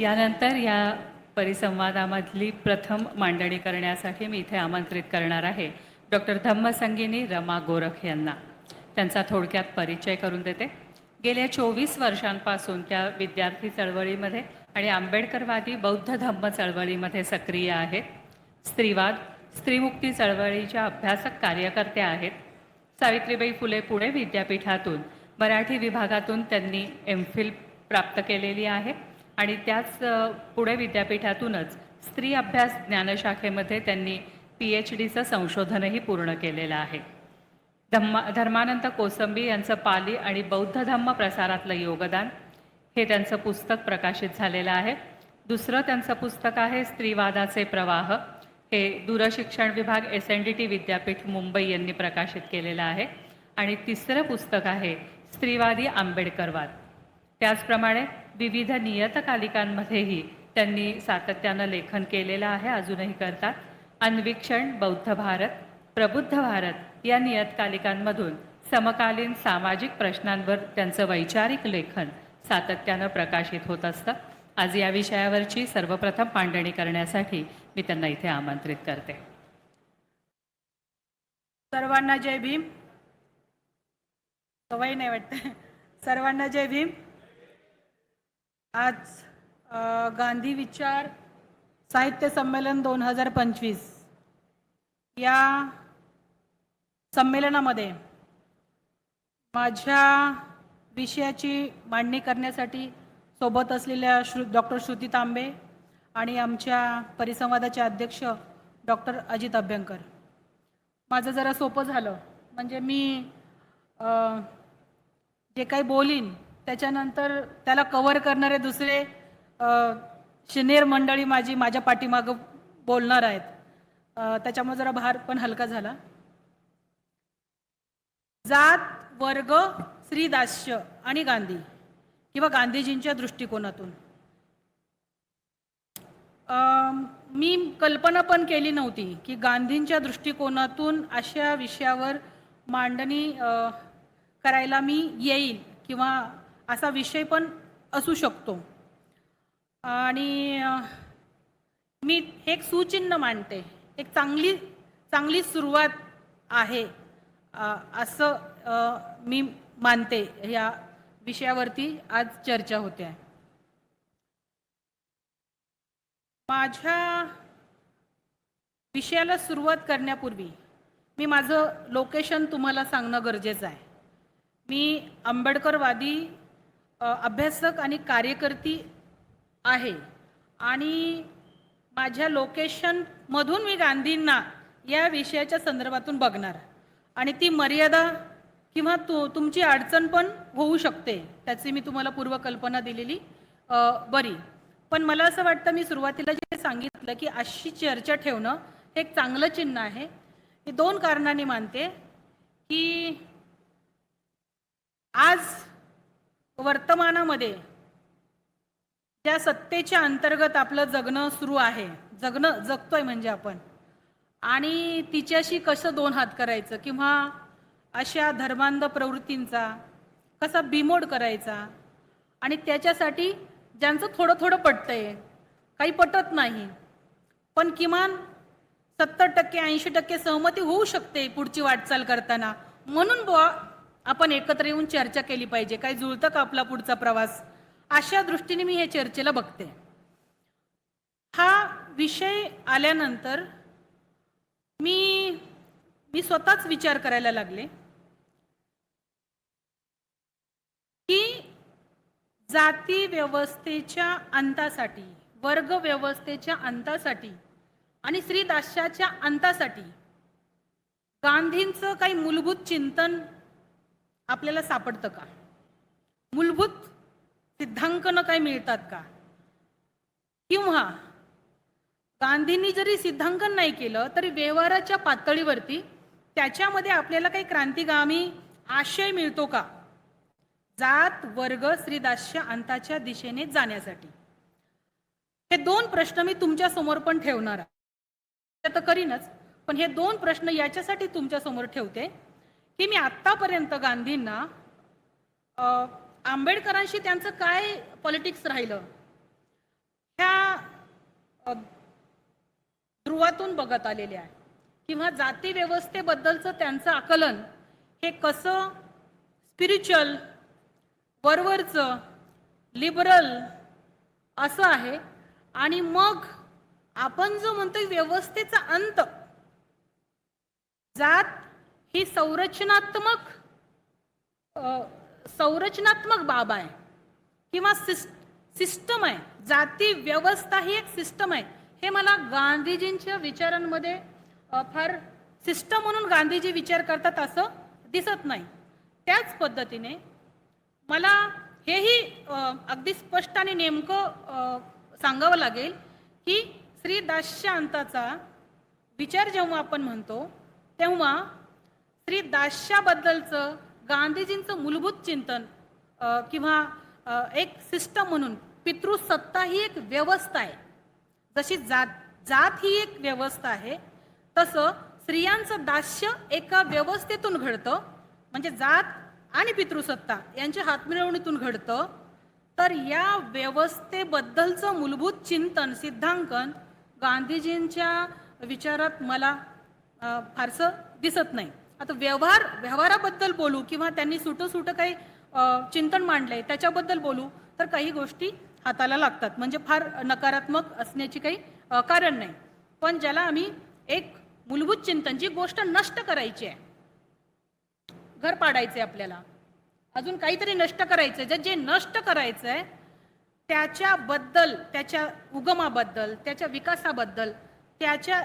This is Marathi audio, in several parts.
यानंतर या परिसंवादामधली प्रथम मांडणी करण्यासाठी मी इथे आमंत्रित करणार आहे. डॉक्टर धम्मसंगिनी रमा गोरख यांना. त्यांचा थोडक्यात परिचय करून देते. गेल्या चोवीस वर्षांपासून त्या विद्यार्थी चळवळीमध्ये आणि आंबेडकरवादी बौद्ध धम्म चळवळीमध्ये सक्रिय आहेत. स्त्रीवाद स्त्रीमुक्ती चळवळीच्या अभ्यासक कार्यकर्त्या आहेत. सावित्रीबाई फुले पुणे विद्यापीठातून मराठी विभागातून त्यांनी एम फिल प्राप्त केलेली आहे. आणि त्याच पुणे विद्यापीठातूनच स्त्री अभ्यास ज्ञानशाखेमध्ये त्यांनी पी एच डीचं संशोधनही पूर्ण केलेलं आहे. धम्मा धर्मानंद कोसंबी यांचं पाली आणि बौद्ध धम्म प्रसारातलं योगदान हे त्यांचं पुस्तक प्रकाशित झालेलं आहे. दुसरं त्यांचं पुस्तक आहे स्त्रीवादाचे प्रवाह. हे दूरशिक्षण विभाग एस एन डी टी विद्यापीठ मुंबई यांनी प्रकाशित केलेलं आहे. आणि तिसरं पुस्तक आहे स्त्रीवादी आंबेडकरवाद. त्याचप्रमाणे विविध नियतकालिकांमध्येही त्यांनी सातत्यानं लेखन केलेलं आहे अजूनही करतात. अन्वीक्षण बौद्ध भारत प्रबुद्ध भारत या नियतकालिकांमधून समकालीन सामाजिक प्रश्नांवर त्यांचं वैचारिक लेखन सातत्यानं प्रकाशित होत असतं. आज या विषयावरची सर्वप्रथम मांडणी करण्यासाठी मी त्यांना इथे आमंत्रित करते. सर्वांना जय भीम. सवय नाही वाटत. सर्वांना जय भीम. आज गांधी विचार साहित्य संमेलन दोन हजार पंचवीस. या संमेलनामध्ये माझ्या विषयाची मांडणी करण्यासाठी सोबत असलेल्या श्रु डॉक्टर श्रुती तांबे आणि आमच्या परिसंवादाचे अध्यक्ष डॉक्टर अजित अभ्यंकर. माझं जरा सोपं झालं. म्हणजे मी जे काही बोलीन त्याच्यानंतर त्याला कवर करणारे दुसरे शिनेर मंडळी माझी माझ्या पाठीमागं बोलणार आहेत. त्याच्यामुळे जरा भार पण हलका झाला. जात वर्ग श्रीदास्य आणि गांधी. किंवा गांधीजींच्या दृष्टिकोनातून. मी कल्पना पण केली नव्हती की गांधींच्या दृष्टिकोनातून अशा विषयावर मांडणी करायला मी येईल किंवा असा विषय पण असू शकतो. आणि मी एक सुचिन्ह मानते एक चांगली चांगली सुरुवात आहे असं मी मानते या विषयावरती आज चर्चा होते. आहे माझ्या विषयाला सुरुवात करण्यापूर्वी मी माझं लोकेशन तुम्हाला सांगणं गरजेचं आहे. मी आंबेडकरवादी अभ्यासक आणि कार्यकर्ती आहे. आणि माझ्या लोकेशनमधून मी गांधींना या विषयाच्या संदर्भातून बघणार. आणि ती मर्यादा किंवा तु तुमची अडचण पण होऊ शकते. त्याची मी तुम्हाला पूर्वकल्पना दिलेली. बरी. पण मला असं वाटतं मी सुरुवातीला जे सांगितलं की अशी चर्चा ठेवणं हे एक चांगलं चिन्ह आहे. हे दोन कारणांनी मानते की आज वर्तमानामध्ये ज्या सत्तेच्या अंतर्गत आपलं जगणं सुरू आहे जगणं जगतोय म्हणजे आपण आणि तिच्याशी कसं दोन हात करायचं किंवा अशा धर्मांध प्रवृत्तींचा कसा बिमोड करायचा आणि त्याच्यासाठी ज्यांचं थोडं थोडं पटतंय काही पटत नाही पण किमान सत्तर टक्के ऐंशी टक्के सहमती होऊ शकते पुढची वाटचाल करताना. म्हणून बुवा आपण एकत्र येऊन चर्चा केली पाहिजे. काही जुळतं का आपला पुढचा प्रवास? अशा दृष्टीने मी हे चर्चेला बघते. हा विषय आल्यानंतर मी मी स्वतःच विचार करायला लागले. की जाती व्यवस्थेच्या अंतासाठी वर्ग व्यवस्थेच्या अंतासाठी आणि श्रीदास्याच्या अंतासाठी गांधींचं काही मूलभूत चिंतन आपल्याला सापडतं का? मूलभूत सिद्धांकनं काय मिळतात का? किंवा गांधींनी जरी सिद्धांकन नाही केलं तरी व्यवहाराच्या पातळीवरती त्याच्यामध्ये आपल्याला काही क्रांतिगामी आशय मिळतो का? जात वर्ग श्रीदास्य अंताच्या दिशेने जाण्यासाठी. हे दोन प्रश्न मी तुमच्यासमोर पण ठेवणार आहे. तर करीनच पण हे दोन प्रश्न याच्यासाठी तुमच्यासमोर ठेवते. की मी आत्तापर्यंत गांधींना आंबेडकरांशी त्यांचं काय पॉलिटिक्स राहिलं ह्या ध्रुवातून बघत आलेले आहे किंवा जाती व्यवस्थेबद्दलचं त्यांचं आकलन हे कसं स्पिरिच्युअल वरवरचं लिबरल असं आहे. आणि मग आपण जो म्हणतो व्यवस्थेचा अंत जात ही संरचनात्मक संरचनात्मक बाब आहे किंवा सिस्ट सिस्टम आहे. जाती व्यवस्था ही एक सिस्टम आहे. हे मला गांधीजींच्या विचारांमध्ये फार सिस्टम म्हणून गांधीजी विचार करतात असं दिसत नाही. त्याच पद्धतीने मला हेही अगदी स्पष्ट आणि नेमकं सांगावं लागेल की श्री दास्यांताचा विचार जेव्हा आपण म्हणतो तेव्हा स्त्री दास्याबद्दलचं गांधीजींचं मूलभूत चिंतन किंवा एक सिस्टम म्हणून पितृसत्ता ही एक व्यवस्था आहे. जशी जात जात ही एक व्यवस्था आहे तसं स्त्रियांचं दास्य एका व्यवस्थेतून घडतं म्हणजे जात आणि पितृसत्ता यांच्या हातमिळवणीतून घडतं. तर या व्यवस्थेबद्दलचं मूलभूत चिंतन सिद्धांकन गांधीजींच्या विचारात मला फारसं दिसत नाही. आता व्यवहार व्यवहाराबद्दल बोलू किंवा त्यांनी सुटं सुटं काही चिंतन मांडलंय त्याच्याबद्दल बोलू तर काही गोष्टी हाताला लागतात. म्हणजे फार नकारात्मक असण्याची काही कारण नाही. पण ज्याला आम्ही एक मूलभूत चिंतन जी गोष्ट नष्ट करायची आहे घर पाडायचे आपल्याला अजून काहीतरी नष्ट करायचं आहे जे नष्ट करायचं आहे त्याच्याबद्दल त्याच्या उगमाबद्दल त्याच्या विकासाबद्दल त्याच्या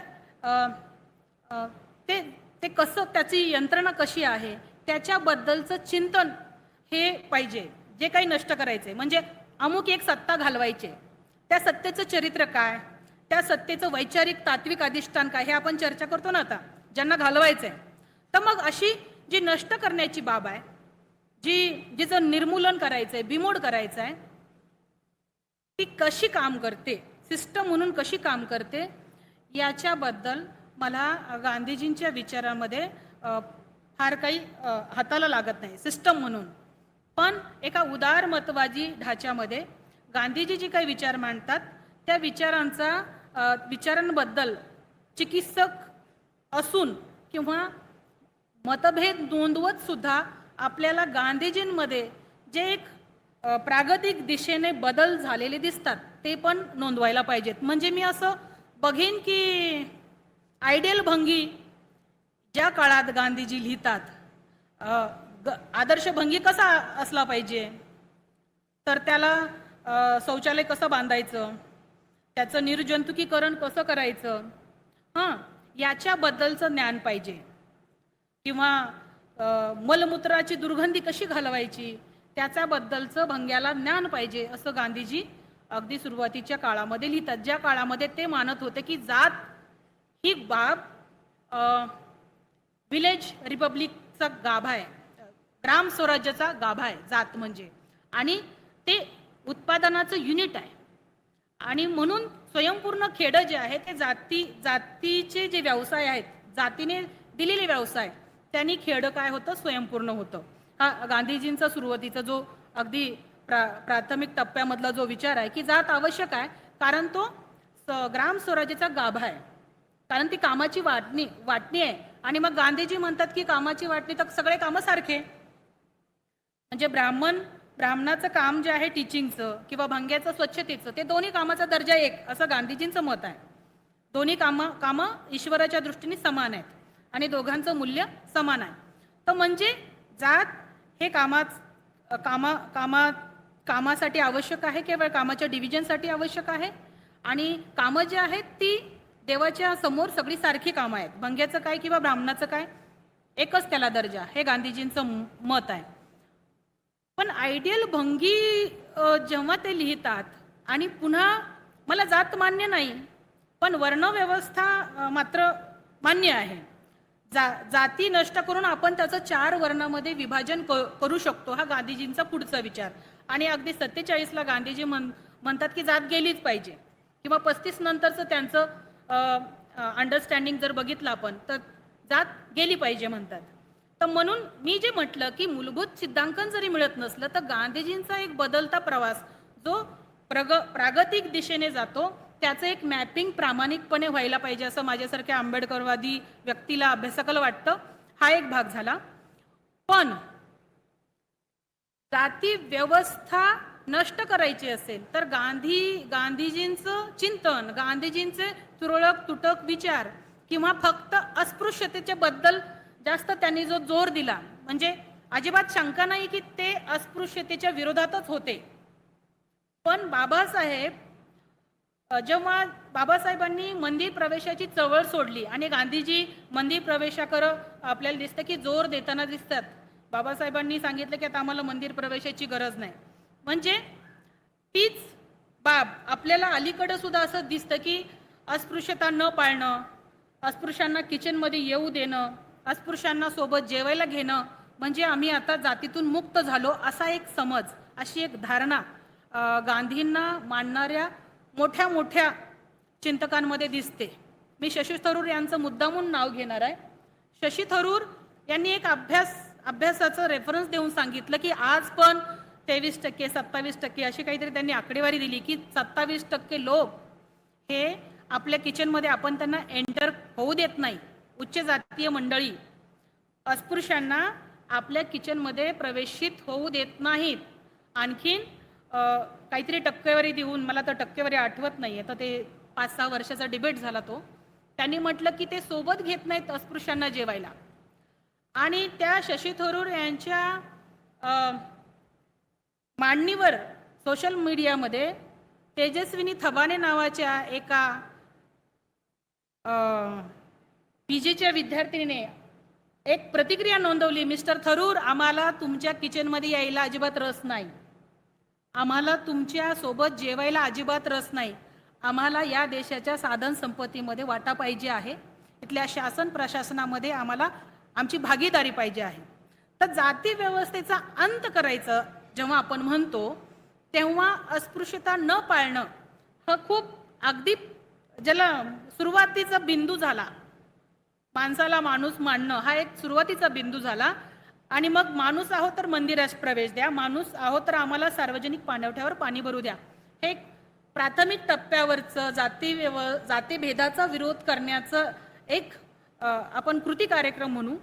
ते ते कसं त्याची यंत्रणा कशी आहे त्याच्याबद्दलचं चिंतन हे पाहिजे जे काही नष्ट करायचे म्हणजे अमुक एक सत्ता घालवायचे त्या सत्तेचं चरित्र काय? त्या सत्तेचं वैचारिक तात्विक अधिष्ठान काय? हे आपण चर्चा करतो ना आता ज्यांना घालवायचं आहे तर मग अशी जी नष्ट करण्याची बाब आहे जी जिचं निर्मूलन करायचं आहे बिमोड करायचं आहे ती कशी काम करते सिस्टम म्हणून कशी काम करते याच्याबद्दल मला गांधीजींच्या विचारामध्ये फार काही हाताला लागत नाही सिस्टम म्हणून. पण एका उदारमतवादी ढाच्यामध्ये गांधीजी जी काही विचार मांडतात त्या विचारांचा विचारांबद्दल चिकित्सक असून किंवा मतभेद नोंदवत सुद्धा आपल्याला गांधीजींमध्ये जे एक प्रागतिक दिशेने बदल झालेले दिसतात ते पण नोंदवायला पाहिजेत. म्हणजे मी असं बघेन की आयडियल भंगी ज्या काळात गांधीजी लिहितात ग- आदर्श भंगी कसा असला पाहिजे? तर त्याला शौचालय कसं बांधायचं? त्याचं निर्जंतुकीकरण कसं करायचं? हां याच्याबद्दलचं ज्ञान पाहिजे. किंवा मलमूत्राची दुर्गंधी कशी घालवायची? त्याच्याबद्दलचं भंग्याला ज्ञान पाहिजे असं गांधीजी अगदी सुरुवातीच्या काळामध्ये लिहितात. ज्या काळामध्ये ते मानत होते की जात ही बाब विलेज रिपब्लिकचा गाभा आहे. ग्राम स्वराज्याचा गाभा आहे जात म्हणजे. आणि ते उत्पादनाचं युनिट आहे. आणि म्हणून स्वयंपूर्ण खेडं जे आहे ते जाती जातीचे जे व्यवसाय आहेत जातीने दिलेले व्यवसाय त्यांनी खेडं काय होतं? स्वयंपूर्ण होतं. हा गांधीजींचा सुरुवातीचा जो अगदी प्रा प्राथमिक टप्प्यामधला जो विचार आहे की जात आवश्यक आहे कारण तो ग्राम स्वराज्याचा गाभा आहे. कारण ती कामाची वाटणी वाटणी आहे. आणि मग गांधीजी म्हणतात की कामाची वाटणी तर सगळे कामं सारखे. म्हणजे ब्राह्मण ब्राह्मणाचं काम जे आहे टीचिंगचं किंवा भंग्याचं स्वच्छतेचं ते दोन्ही कामाचा दर्जा एक असं गांधीजींचं मत आहे. दोन्ही कामं कामं ईश्वराच्या दृष्टीने समान आहेत. आणि दोघांचं मूल्य समान आहे. तर म्हणजे जात हे कामाच कामा कामा कामासाठी आवश्यक आहे केवळ कामाच्या डिव्हिजनसाठी आवश्यक आहे. आणि कामं जी आहेत ती देवाच्या समोर सगळी सारखी कामं आहेत. भंग्याचं काय किंवा ब्राह्मणाचं काय? एकच त्याला दर्जा. हे गांधीजींचं मत आहे. पण आयडियल भंगी जेव्हा ते लिहितात आणि पुन्हा मला जात मान्य नाही पण वर्णव्यवस्था मात्र मान्य आहे. जा जाती नष्ट करून आपण त्याचं चार वर्णामध्ये विभाजन क- करू शकतो हा गांधीजींचा पुढचा विचार. आणि अगदी सत्तेचाळीसला गांधीजी म्हण म्हणतात की जात गेलीच पाहिजे. किंवा पस्तीस नंतरचं त्यांचं अंडरस्टँडिंग जर बघितलं आपण तर जात गेली पाहिजे म्हणतात. तर म्हणून मी जे म्हटलं की मूलभूत सिद्धांकन जरी मिळत नसलं तर गांधीजींचा एक बदलता प्रवास जो प्रग प्रागतिक दिशेने जातो त्याचं एक मॅपिंग प्रामाणिकपणे व्हायला पाहिजे असं माझ्यासारख्या आंबेडकरवादी व्यक्तीला अभ्यासकाला वाटतं. हा एक भाग झाला. पण जाती व्यवस्था नष्ट करायची असेल तर गांधी गांधीजींचं चिंतन गांधीजींचे तुरळक तुटक विचार किंवा फक्त अस्पृश्यतेच्या बद्दल जास्त त्यांनी जो जोर दिला. म्हणजे अजिबात शंका नाही की ते अस्पृश्यतेच्या विरोधातच होते. पण बाबासाहेब जेव्हा बाबासाहेबांनी मंदिर प्रवेशाची चळवळ सोडली आणि गांधीजी मंदिर प्रवेशाकर आपल्याला दिसतं की जोर देताना दिसतात. बाबासाहेबांनी सांगितलं की आता आम्हाला मंदिर प्रवेशाची गरज नाही. म्हणजे तीच बाब आपल्याला अलीकडं सुद्धा असं दिसतं की अस्पृश्यता न पाळणं अस्पृश्यांना किचनमध्ये येऊ देणं अस्पृश्यांना सोबत जेवायला घेणं म्हणजे आम्ही आता जातीतून मुक्त झालो असा एक समज अशी एक धारणा गांधींना मानणाऱ्या मोठ्या मोठ्या चिंतकांमध्ये दिसते. मी शशी थरूर यांचं मुद्दामून नाव घेणार आहे. शशी थरूर यांनी एक अभ्यास अभ्यासाचं रेफरन्स देऊन सांगितलं की आज पण तेवीस टक्के सत्तावीस टक्के अशी काहीतरी त्यांनी आकडेवारी दिली की सत्तावीस टक्के लोक हे आपल्या किचनमध्ये आपण त्यांना एंटर होऊ देत नाही. उच्च जातीय मंडळी अस्पृश्यांना आपल्या किचनमध्ये प्रवेशित होऊ देत नाहीत. आणखीन काहीतरी टक्केवारी देऊन मला तर टक्केवारी आठवत नाही आहे तर ते पाच सहा वर्षाचा डिबेट झाला तो. त्यांनी म्हटलं की ते सोबत घेत नाहीत अस्पृश्यांना जेवायला. आणि त्या शशी थरूर यांच्या मांडणीवर सोशल मीडियामध्ये तेजस्विनी थबाने नावाच्या एका पी जीच्या विद्यार्थिनीने एक प्रतिक्रिया नोंदवली मिस्टर थरूर आम्हाला तुमच्या किचनमध्ये यायला अजिबात रस नाही. आम्हाला तुमच्यासोबत जेवायला अजिबात रस नाही. आम्हाला या देशाच्या साधन संपत्तीमध्ये वाटा पाहिजे आहे. इथल्या शासन प्रशासनामध्ये आम्हाला आमची भागीदारी पाहिजे आहे. तर जाती व्यवस्थेचा अंत करायचं जेव्हा आपण म्हणतो तेव्हा अस्पृश्यता न पाळणं हा खूप अगदी ज्याला सुरुवातीचा बिंदू झाला. माणसाला माणूस मानणं हा एक सुरुवातीचा बिंदू झाला. आणि मग माणूस आहो तर मंदिरात प्रवेश द्या. माणूस आहो तर आम्हाला सार्वजनिक पाणवठ्यावर पाणी भरू द्या. हे एक प्राथमिक टप्प्यावरचं जाती व्यव जातीभेदाचा विरोध करण्याचं एक आपण कृती कार्यक्रम म्हणू.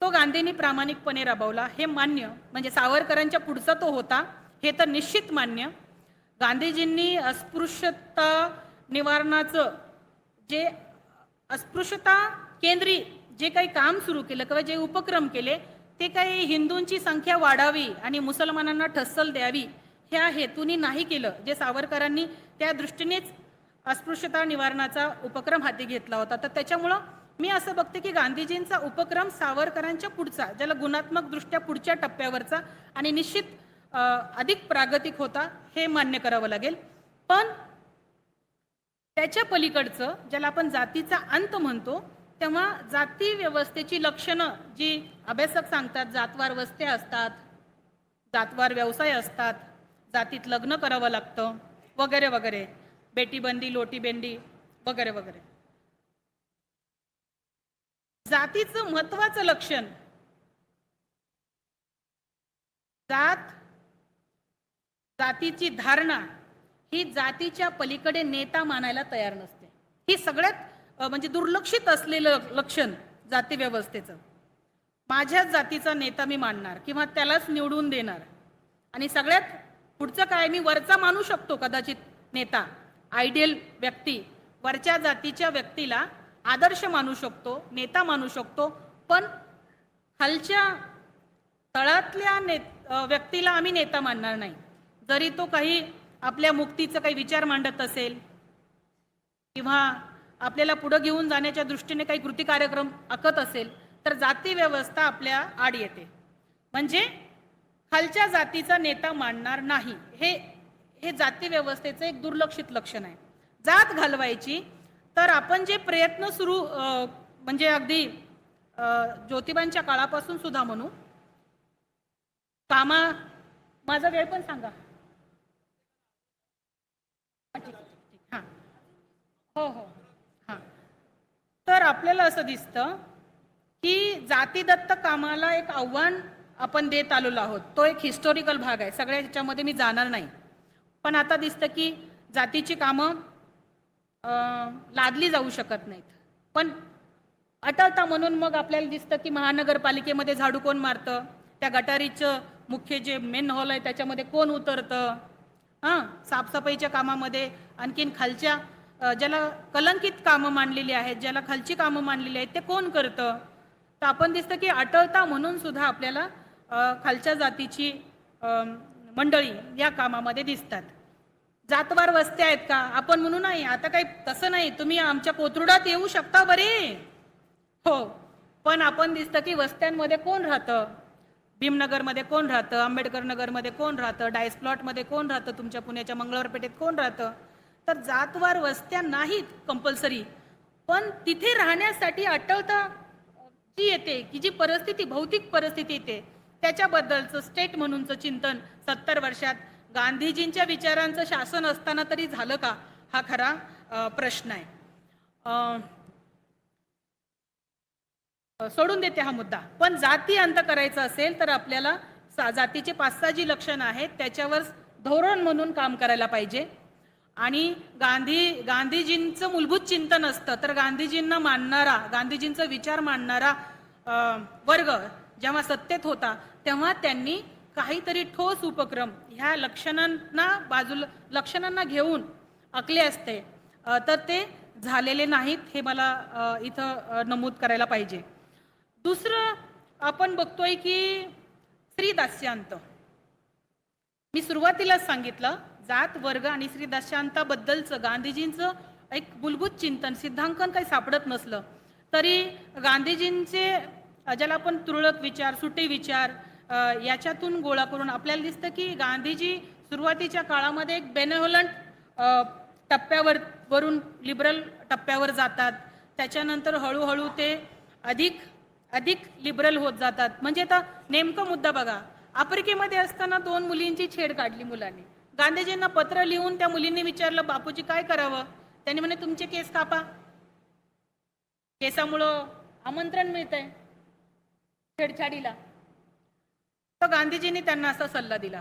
तो गांधींनी प्रामाणिकपणे राबवला. हे मान्य म्हणजे सावरकरांच्या पुढचा तो होता. हे तर निश्चित मान्य. गांधीजींनी अस्पृश्यता निवारणाचं जे अस्पृश्यता केंद्री जे काही काम सुरू केलं किंवा जे उपक्रम केले ते काही हिंदूंची संख्या वाढावी आणि मुसलमानांना ठस्सल द्यावी ह्या हेतूनी नाही केलं जे सावरकरांनी त्या दृष्टीनेच अस्पृश्यता निवारणाचा उपक्रम हाती घेतला होता. तर त्याच्यामुळं मी असं बघते की गांधीजींचा उपक्रम सावरकरांच्या पुढचा ज्याला गुणात्मक दृष्ट्या पुढच्या टप्प्यावरचा आणि निश्चित अधिक प्रागतिक होता हे मान्य करावं लागेल. पण त्याच्या पलीकडचं ज्याला आपण जातीचा अंत म्हणतो तेव्हा जाती व्यवस्थेची लक्षणं जी अभ्यासक सांगतात जातवार वस्त्या असतात जातवार व्यवसाय असतात जातीत लग्न करावं लागतं वगैरे वगैरे. बेटीबंदी लोटीबेंडी वगैरे वगैरे. जातीचं महत्वाचं लक्षण. जात जातीची धारणा. ही जातीच्या पलीकडे नेता मानायला तयार नसते. ही सगळ्यात म्हणजे दुर्लक्षित असलेलं लक्षण जाती व्यवस्थेचं. माझ्याच जातीचा नेता मी मानणार किंवा त्यालाच निवडून देणार. आणि सगळ्यात पुढचं काय मी वरचा मानू शकतो कदाचित नेता. आयडियल व्यक्ती वरच्या जातीच्या व्यक्तीला आदर्श मानू शकतो नेता मानू शकतो पण खालच्या तळातल्या ने व्यक्तीला आम्ही नेता मानणार नाही. जरी तो काही आपल्या मुक्तीचं काही विचार मांडत असेल किंवा आपल्याला पुढं घेऊन जाण्याच्या दृष्टीने काही कृती कार्यक्रम आखत असेल तर जाती व्यवस्था आपल्या आड येते. म्हणजे खालच्या जातीचा नेता मानणार नाही. हे हे जाती व्यवस्थेचं एक दुर्लक्षित लक्षण आहे. जात घालवायची तर आपण जे प्रयत्न सुरू म्हणजे अगदी ज्योतिबांच्या काळापासून सुद्धा म्हणू. कामा माझा वेळ पण सांगा. ठीक आहे, ठीक हां हो. हो. हां तर आपल्याला असं दिसतं की जातीदत्त कामाला एक आव्हान आपण देत आलेलो आहोत. तो एक हिस्टॉरिकल भाग आहे. सगळ्या ह्याच्यामध्ये मी जाणार नाही. पण आता दिसतं की जातीची कामं लादली जाऊ शकत नाहीत. पण अटळता म्हणून मग आपल्याला दिसतं की महानगरपालिकेमध्ये झाडू कोण मारतं? त्या गटारीचं मुख्य जे मेन हॉल आहे त्याच्यामध्ये कोण उतरतं? हां साफसफाईच्या कामामध्ये आणखीन खालच्या ज्याला कलंकित कामं मांडलेली आहेत ज्याला खालची कामं मांडलेली आहेत ते कोण करतं? तर आपण दिसतं की अटळता म्हणून सुद्धा आपल्याला खालच्या जातीची मंडळी या कामामध्ये दिसतात. जातवार वस्त्या आहेत का? आपण म्हणू नाही आता काही तसं नाही तुम्ही आमच्या कोथरुडात येऊ शकता बरे. हो पण आपण दिसतं की वस्त्यांमध्ये कोण राहतं? भीमनगरमध्ये कोण राहतं? आंबेडकर नगरमध्ये कोण राहतं? डायस प्लॉटमध्ये कोण राहतं? तुमच्या पुण्याच्या मंगळवार पेठेत कोण राहतं? तर जातवार वस्त्या नाहीत कंपल्सरी पण तिथे राहण्यासाठी अटळता जी येते की जी परिस्थिती भौतिक परिस्थिती येते त्याच्याबद्दलचं स्टेट म्हणूनचं चिंतन सत्तर वर्षात गांधीजींच्या विचारांचं शासन असताना तरी झालं का? हा खरा प्रश्न आहे. सोडून देते हा मुद्दा. पण जाती अंत करायचा असेल तर आपल्याला सा- जातीचे पाच सहा जी लक्षणं आहेत त्याच्यावर धोरण म्हणून काम करायला पाहिजे. आणि गांधी गांधीजींचं मूलभूत चिंतन असतं तर गांधीजींना मानणारा गांधीजींचा विचार मांडणारा वर्ग जेव्हा सत्तेत होता तेव्हा त्यांनी काहीतरी ठोस उपक्रम ह्या लक्षणांना बाजूला लक्षणांना घेऊन आखले असते. तर ते झालेले नाहीत हे मला इथं नमूद करायला पाहिजे. दुसरं आपण बघतोय की स्त्री दास्यांत मी सुरुवातीलाच सांगितलं जात वर्ग आणि स्त्री दास्यांताबद्दलचं गांधीजींचं एक मूलभूत चिंतन सिद्धांकन काही सापडत नसलं. तरी गांधीजींचे ज्याला आपण तुरळक विचार सुटे विचार याच्यातून गोळा करून आपल्याला दिसतं की गांधीजी सुरुवातीच्या काळामध्ये एक बेनेहोलंट टप्प्यावर वरून लिबरल टप्प्यावर जातात. त्याच्यानंतर हळूहळू ते अधिक अधिक लिबरल होत जातात. म्हणजे आता नेमका मुद्दा बघा. आफ्रिकेमध्ये असताना दोन मुलींची छेड काढली मुलांनी. गांधीजींना पत्र लिहून त्या मुलींनी विचारलं बापूजी काय करावं? त्यांनी म्हणे तुमचे केस कापा. केसामुळं आमंत्रण मिळत आहे छेडछाडीला. तर गांधीजींनी त्यांना असा सल्ला दिला.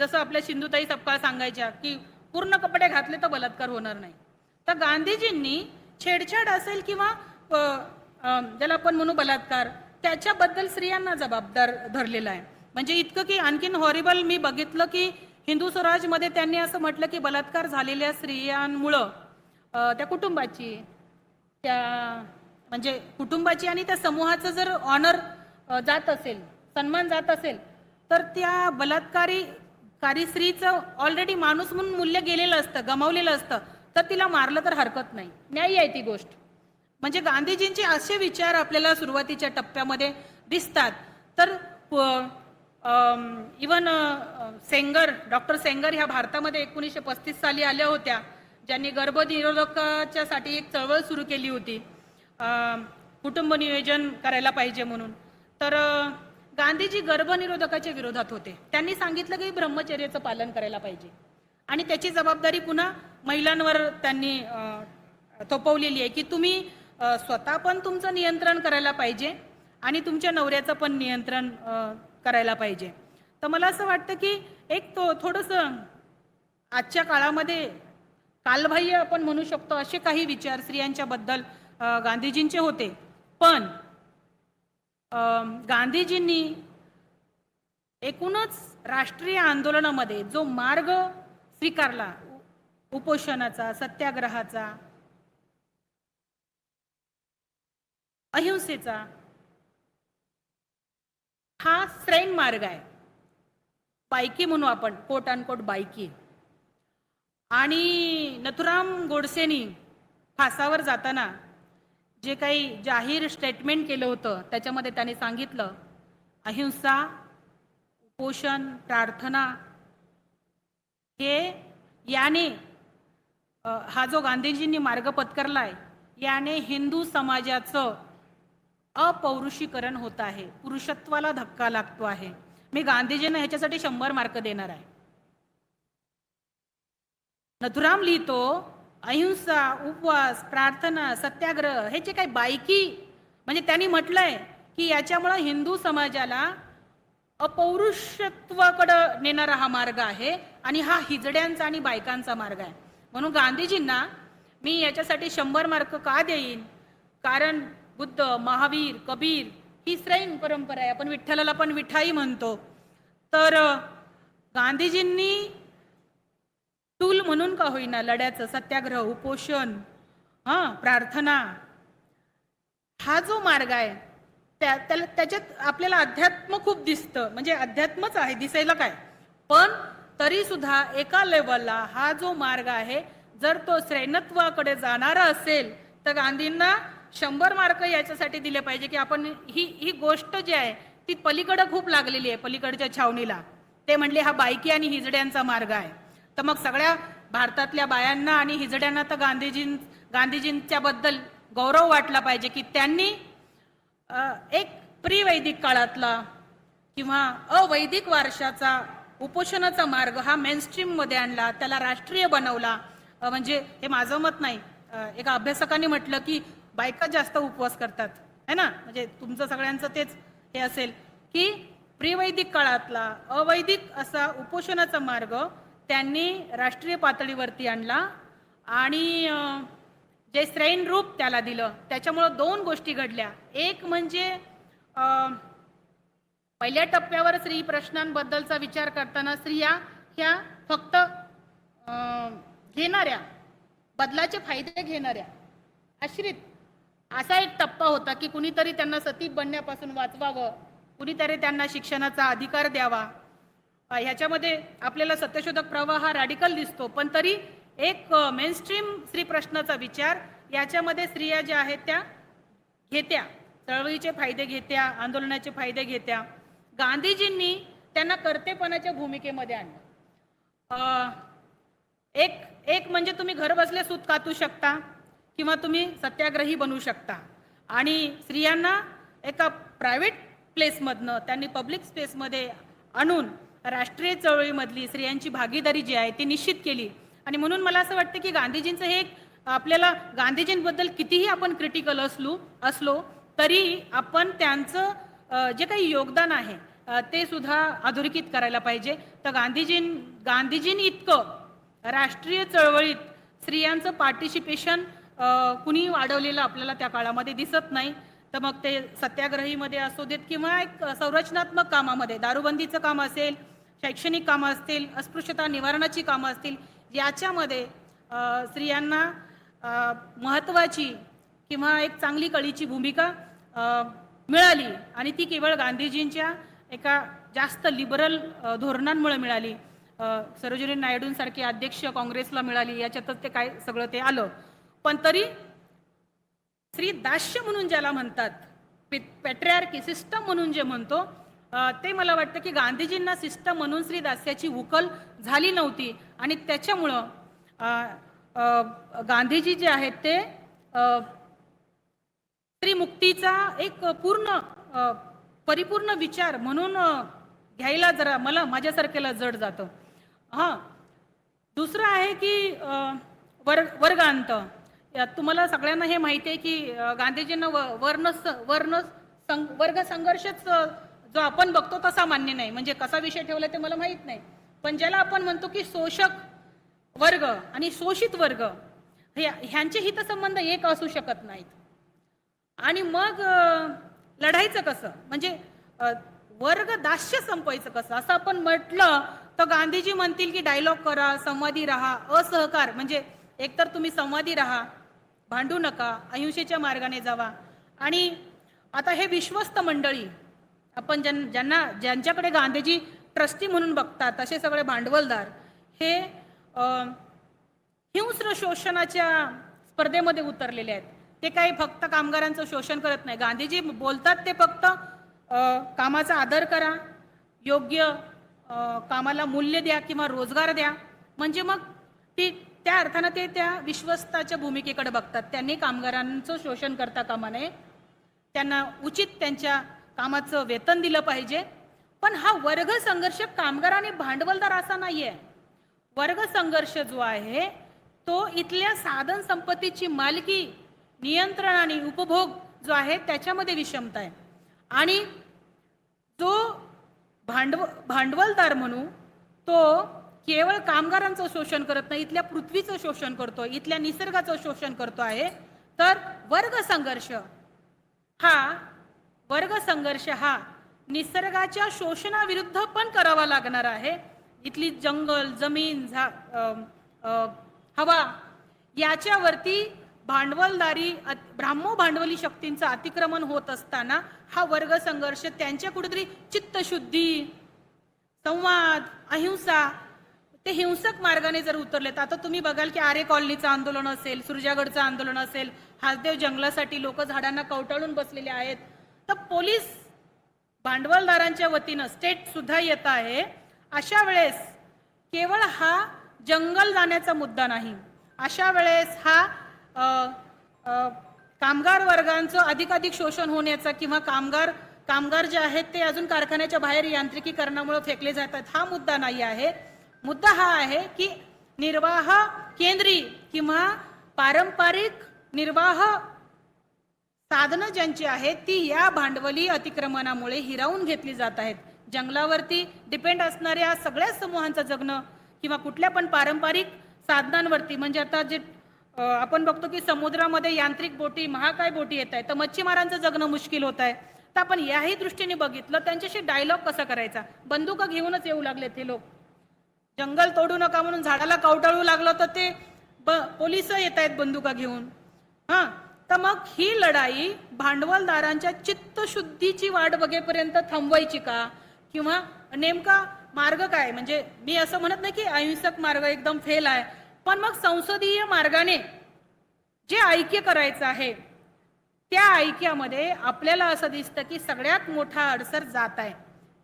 जसं आपल्या सिंधुताई सपकाळ सांगायच्या की पूर्ण कपडे घातले तर बलात्कार होणार नाही. तर गांधीजींनी छेडछाड असेल किंवा ज्याला आपण म्हणू बलात्कार त्याच्याबद्दल स्त्रियांना जबाबदार धरलेला आहे. म्हणजे इतकं की आणखीन हॉरिबल मी बघितलं की हिंदू स्वराजमध्ये त्यांनी असं म्हटलं की बलात्कार झालेल्या स्त्रियांमुळं त्या कुटुंबाची त्या म्हणजे कुटुंबाची आणि त्या समूहाचं जर ऑनर जात असेल सन्मान जात असेल तर त्या बलात्कारी कारी स्त्रीचं ऑलरेडी माणूस म्हणून मूल्य गेलेलं असतं गमावलेलं असतं तर तिला मारलं तर हरकत नाही. न्यायी आहे ती गोष्ट. म्हणजे गांधीजींचे असे विचार आपल्याला सुरुवातीच्या टप्प्यामध्ये दिसतात. तर इवन सेंगर डॉक्टर सेंगर ह्या भारतामध्ये एकोणीसशे पस्तीस साली आल्या होत्या ज्यांनी गर्भनिरोधकाच्या साठी एक चळवळ सुरू केली होती. कुटुंब नियोजन करायला पाहिजे म्हणून. तर गांधीजी गर्भनिरोधकाच्या विरोधात होते. त्यांनी सांगितलं की ब्रह्मचर्याचं पालन करायला पाहिजे. आणि त्याची जबाबदारी पुन्हा महिलांवर त्यांनी थोपवलेली आहे की तुम्ही स्वतः पण तुमचं नियंत्रण करायला पाहिजे आणि तुमच्या नवऱ्याचं पण नियंत्रण करायला पाहिजे. तर मला असं वाटतं की एक तो थोडंसं आजच्या काळामध्ये कालबाह्य आपण म्हणू शकतो असे काही विचार स्त्रियांच्याबद्दल गांधीजींचे होते. पण गांधीजींनी एकूणच राष्ट्रीय आंदोलनामध्ये जो मार्ग स्वीकारला उपोषणाचा सत्याग्रहाचा अहिंसेचा हा श्रेण मार्ग आहे. बायकी म्हणू आपण कोट अनकोट बायकी. आणि नथुराम गोडसेनी फासावर जाताना जे काही जाहीर स्टेटमेंट केलं होतं त्याच्यामध्ये त्याने सांगितलं अहिंसा उपोषण प्रार्थना हे याने हा जो गांधीजींनी मार्ग पत्करलाय याने हिंदू समाजाचं अपौरुषीकरण होत आहे. पुरुषत्वाला धक्का लागतो आहे. मी गांधीजींना ह्याच्यासाठी शंभर मार्क देणार आहे. नथुराम लिहितो अहिंसा उपवास प्रार्थना सत्याग्रह हे जे काही बायकी म्हणजे त्यांनी म्हटलंय की याच्यामुळं हिंदू समाजाला अपौरुषत्वाकडं नेणारा हा मार्ग आहे आणि हा हिजड्यांचा आणि बायकांचा मार्ग आहे. म्हणून गांधीजींना मी याच्यासाठी शंभर मार्क का देईन? कारण बुद्ध महावीर कबीर ही श्रैन परंपरा आहे. आपण विठ्ठलाला पण विठाई म्हणतो. तर गांधीजींनी टूल म्हणून का होईना लढ्याचं सत्याग्रह उपोषण हां प्रार्थना हा जो मार्ग आहे त्या त्याला त्याच्यात आपल्याला अध्यात्म खूप दिसतं. म्हणजे अध्यात्मच आहे दिसायला काय? पण तरी सुद्धा एका लेवलला हा जो मार्ग आहे जर तो श्रेणत्वाकडे जाणारा असेल तर गांधींना शंभर मार्क याच्यासाठी दिले पाहिजे की आपण ही ही गोष्ट जी आहे ती पलीकडं खूप लागलेली आहे पलीकडच्या छावणीला. ते म्हणले हा बायकी आणि हिजड्यांचा मार्ग आहे. तर मग सगळ्या भारतातल्या बायांना आणि हिजड्यांना तर गांधीजीं गांधीजींच्या बद्दल गौरव वाटला पाहिजे की त्यांनी एक प्रीवैदिक काळातला किंवा अवैदिक वारशाचा उपोषणाचा मार्ग हा मेनस्ट्रीममध्ये आणला त्याला राष्ट्रीय बनवला. म्हणजे हे माझं मत नाही. एका अभ्यासकाने म्हटलं की बायका जास्त उपवास करतात है ना? म्हणजे तुमचं सगळ्यांचं तेच हे असेल की प्रिवैदिक काळातला अवैदिक असा उपोषणाचा मार्ग त्यांनी राष्ट्रीय पातळीवरती आणला आणि जे श्रेण रूप त्याला दिलं त्याच्यामुळं दोन गोष्टी घडल्या. एक म्हणजे पहिल्या टप्प्यावर स्त्री प्रश्नांबद्दलचा विचार करताना स्त्रिया ह्या फक्त घेणाऱ्या बदलाचे फायदे घेणाऱ्या आश्रित असा एक टप्पा होता की कुणीतरी त्यांना सती बनण्यापासून वाचवावं कुणीतरी त्यांना शिक्षणाचा अधिकार द्यावा. ह्याच्यामध्ये आपल्याला सत्यशोधक प्रवाह हा रॅडिकल दिसतो पण तरी एक मेनस्ट्रीम स्त्री प्रश्नाचा विचार याच्यामध्ये स्त्रिया ज्या आहेत त्या घेत्या चळवळीचे फायदे घेत्या आंदोलनाचे फायदे घेत्या. गांधीजींनी त्यांना कर्तेपणाच्या भूमिकेमध्ये आणलं. एक एक म्हणजे तुम्ही घर बसले सूत कातू शकता. किंवा तुम्ही सत्याग्रही बनू शकता. आणि स्त्रियांना एका प्रायव्हेट प्लेसमधनं त्यांनी पब्लिक स्पेसमध्ये आणून राष्ट्रीय चळवळीमधली स्त्रियांची भागीदारी जी आहे ती निश्चित केली. आणि म्हणून मला असं वाटतं की गांधीजींचं हे एक आपल्याला गांधीजींबद्दल कितीही आपण क्रिटिकल असलो असलो तरी आपण त्यांचं जे काही योगदान आहे ते सुद्धा अधोरेखित करायला पाहिजे. तर गांधीजीं गांधीजींनी इतकं राष्ट्रीय चळवळीत स्त्रियांचं पार्टिसिपेशन कुणी वाढवलेलं आपल्याला त्या काळामध्ये दिसत नाही. तर मग ते सत्याग्रहीमध्ये असू देत किंवा एक संरचनात्मक कामामध्ये दारूबंदीचं काम असेल शैक्षणिक कामं असतील अस्पृश्यता निवारणाची कामं असतील याच्यामध्ये स्त्रियांना महत्त्वाची किंवा एक चांगली कळीची भूमिका मिळाली आणि ती केवळ गांधीजींच्या एका जास्त लिबरल धोरणांमुळे मिळाली. सरोजिनी नायडूंसारखे अध्यक्ष काँग्रेसला मिळाली याच्यातच ते काय सगळं ते आलं. पण तरी स्त्री दास्य म्हणून ज्याला म्हणतात पॅट्रियार्की सिस्टम म्हणून जे म्हणतो ते मला वाटतं की गांधीजींना सिस्टम म्हणून स्त्री दास्याची उकल झाली नव्हती. आणि त्याच्यामुळं गांधीजी जे आहेत ते स्त्रीमुक्तीचा एक पूर्ण परिपूर्ण विचार म्हणून घ्यायला जरा मला माझ्यासारख्याला जड जातं. हां. दुसरं आहे की अ, वर्ग वर्गांत. यात तुम्हाला सगळ्यांना हे माहिती आहे की गांधीजींना व- वर्ण स- वर्ण सं वर्ग संघर्षच जो आपण बघतो तसा मान्य नाही. म्हणजे कसा विषय ठेवला ते मला माहीत नाही. पण ज्याला आपण म्हणतो की शोषक वर्ग आणि शोषित वर्ग हे ह्यांचे हितसंबंध एक असू शकत नाहीत. आणि मग लढायचं कसं? म्हणजे वर्ग दास्य संपवायचं कसं? असं आपण म्हटलं तर गांधीजी म्हणतील की डायलॉग करा संवादी राहा असहकार. म्हणजे एकतर तुम्ही संवादी राहा भांडू नका अहिंसेच्या मार्गाने जावा. आणि आता हे विश्वस्त मंडळी आपण ज्यां ज्यांना ज्यांच्याकडे गांधीजी ट्रस्टी म्हणून बघतात असे सगळे भांडवलदार हे हिंस्र शोषणाच्या स्पर्धेमध्ये उतरलेले आहेत. ते काही फक्त कामगारांचं शोषण करत नाही. गांधीजी बोलतात ते फक्त कामाचा आदर करा योग्य कामाला मूल्य द्या किंवा रोजगार द्या. म्हणजे मग ती त्या अर्थानं ते त्या विश्वस्ताच्या भूमिकेकडे बघतात. त्यांनी कामगारांचं शोषण करता कामा नये. त्यांना उचित त्यांच्या कामाचं वेतन दिलं पाहिजे. पण हा वर्ग संघर्ष कामगार आणि भांडवलदार असा नाहीये. वर्ग संघर्ष जो आहे तो इथल्या साधन संपत्तीची मालकी नियंत्रण आणि उपभोग जो आहे त्याच्यामध्ये विषमता आहे. आणि जो भांडव भांडवलदार म्हणू तो केवळ कामगारांचं शोषण करत नाही इथल्या पृथ्वीचं शोषण करतो इथल्या निसर्गाचं शोषण करतो आहे. तर वर्ग संघर्ष हा वर्ग संघर्ष हा निसर्गाच्या शोषणाविरुद्ध पण करावा लागणार आहे. इथली जंगल जमीन झा हवा याच्यावरती भांडवलदारी अत- ब्राह्मो भांडवली शक्तींचं अतिक्रमण होत असताना हा वर्ग संघर्ष त्यांच्या कुठेतरी चित्तशुद्धी संवाद अहिंसा ते हिंसक मार्गाने जर उतरले तर आता तुम्ही बघाल की आरे कॉलनीचं आंदोलन असेल सुरजागडचं आंदोलन असेल हासदेव जंगलासाठी लोक झाडांना कवटाळून बसलेले आहेत. तर पोलीस भांडवलदारांच्या वतीनं स्टेट सुद्धा येत आहे. अशा वेळेस केवळ हा जंगल जाण्याचा मुद्दा नाही. अशा वेळेस हा कामगार वर्गांचं अधिकाधिक शोषण होण्याचा किंवा कामगार कामगार जे आहेत ते अजून कारखान्याच्या बाहेर यांत्रिकीकरणामुळे फेकले जातात हा मुद्दा नाही आहे. मुद्दा हा आहे की निर्वाह केंद्री किंवा पारंपरिक निर्वाह साधनं ज्यांची आहेत ती या भांडवली अतिक्रमणामुळे हिरावून घेतली जात आहेत. जंगलावरती डिपेंड असणाऱ्या सगळ्या समूहांचं जगणं किंवा कुठल्या पण पारंपरिक साधनांवरती म्हणजे आता जे आपण बघतो की समुद्रामध्ये यांत्रिक बोटी महाकाय बोटी येत आहेत तर मच्छीमारांचं जगणं मुश्किल होत आहे. तर आपण याही दृष्टीने बघितलं त्यांच्याशी डायलॉग कसा करायचा? बंदुका घेऊनच येऊ लागले ते लोक. जंगल तोडू नका म्हणून झाडाला कवटाळू लागलं तर ते ब पोलीस येत आहेत बंदुका घेऊन. हा तर मग ही लढाई भांडवलदारांच्या चित्तशुद्धीची वाट बघेपर्यंत थांबवायची का? किंवा नेमका मार्ग काय? म्हणजे मी असं म्हणत नाही की अहिंसक मार्ग एकदम फेल आहे पण मग संसदीय मार्गाने जे ऐक्य करायचं आहे त्या ऐक्यामध्ये आपल्याला असं दिसतं की सगळ्यात मोठा अडसर जात आहे.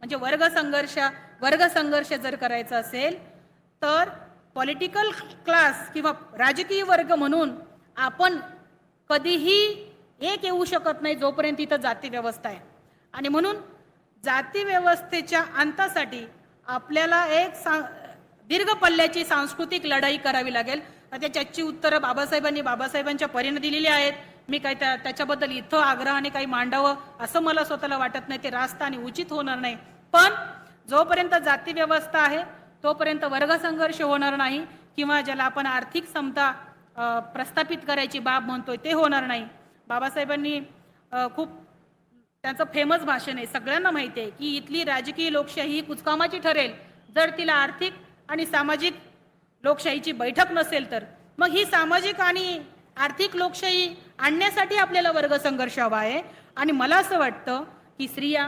म्हणजे वर्ग संघर्ष वर्ग संघर्ष जर करायचा असेल तर पॉलिटिकल क्लास किंवा राजकीय वर्ग म्हणून आपण कधीही एक येऊ शकत नाही जोपर्यंत इथं जाती व्यवस्था आहे. आणि म्हणून जाती व्यवस्थेच्या अंतासाठी आपल्याला एक सा दीर्घ पल्ल्याची सांस्कृतिक लढाई करावी लागेल. तर त्याच्याची उत्तरं बाबासाहेबांनी बाबासाहेबांच्या परीने दिलेली आहेत. मी काही त्या त्याच्याबद्दल इथं आग्रहाने काही मांडावं असं मला स्वतःला वाटत नाही. ते रास्त आणि उचित होणार नाही. पण जोपर्यंत जाती व्यवस्था आहे तोपर्यंत वर्ग संघर्ष होणार नाही किंवा ज्याला आपण आर्थिक समता प्रस्थापित करायची बाब म्हणतोय ते होणार नाही. बाबासाहेबांनी खूप त्यांचं फेमस भाषण आहे. सगळ्यांना माहिती आहे की इथली राजकीय लोकशाही ही कुचकामाची ठरेल. जर तिला आर्थिक आणि सामाजिक लोकशाहीची बैठक नसेल तर मग ही सामाजिक आणि आर्थिक लोकशाही आणण्यासाठी आपल्याला वर्ग संघर्ष हवा आहे. आणि मला असं वाटतं की स्त्रिया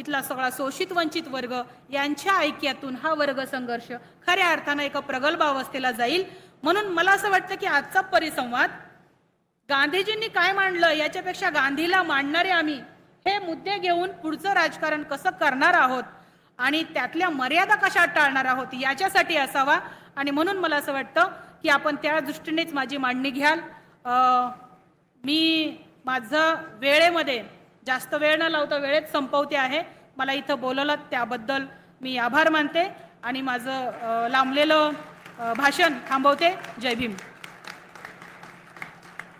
इथला सगळा शोषित वंचित वर्ग यांच्या ऐक्यातून हा वर्ग संघर्ष खऱ्या अर्थानं एका प्रगल्भ अवस्थेला जाईल. म्हणून मला असं वाटतं की आजचा परिसंवाद गांधीजींनी काय मांडलं याच्यापेक्षा गांधीला मांडणारे आम्ही हे मुद्दे घेऊन पुढचं राजकारण कसं करणार आहोत आणि त्यातल्या मर्यादा कशा टाळणार आहोत याच्यासाठी असावा. आणि म्हणून मला असं वाटतं की आपण त्या दृष्टीनेच माझी मांडणी घ्याल. मी माझं वेळेमध्ये जास्त वेळ न लावता वेळेत संपवते आहे. मला इथं बोलवलं त्याबद्दल मी आभार मानते आणि माझं लांबलेलं भाषण थांबवते. जय भीम.